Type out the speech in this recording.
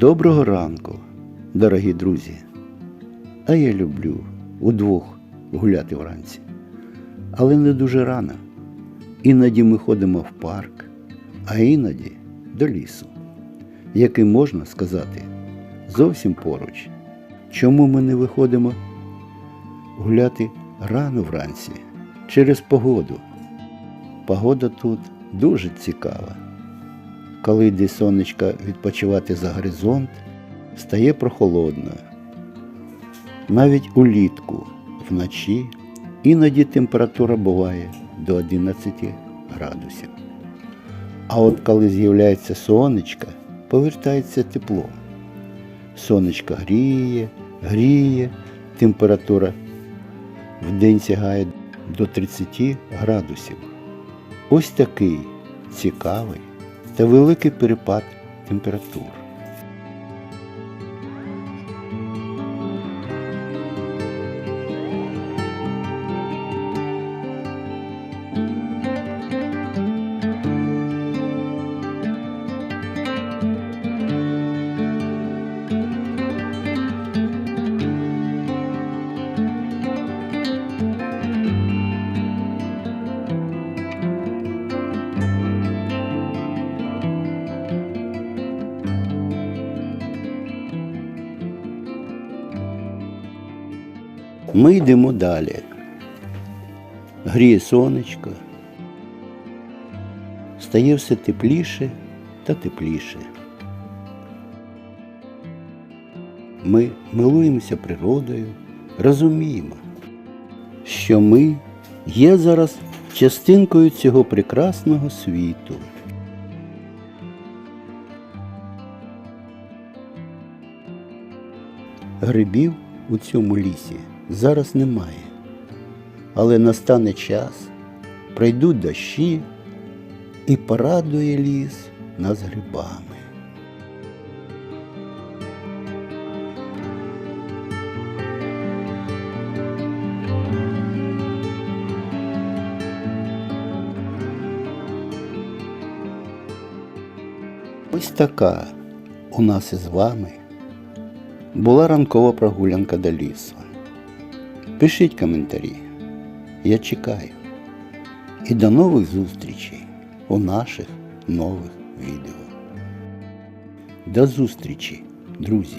Доброго ранку, дорогі друзі. А я люблю удвох гуляти вранці. Але не дуже рано. Іноді ми ходимо в парк, а іноді до лісу, який можна сказати зовсім поруч. Чому ми не виходимо гуляти рано вранці через погоду? Погода тут дуже цікава. Коли йде сонечко відпочивати за горизонт, стає прохолодно. Навіть улітку вночі іноді температура буває до 11 градусів. А от коли з'являється сонечко, повертається тепло. Сонечко гріє, гріє, температура вдень сягає до 30 градусів. Ось такий цікавий та великий перепад температур. Ми йдемо далі. Гріє сонечко. Стає все тепліше та тепліше. Ми милуємося природою, розуміємо, що ми є зараз частинкою цього прекрасного світу. Грибів у цьому лісі зараз немає. Але настане час, прийдуть дощі і порадує ліс нас грибами. Ось така у нас із вами була ранкова прогулянка до лісу. Пишіть коментарі. Я чекаю. І до нових зустрічей у наших нових відео. До зустрічі, друзі!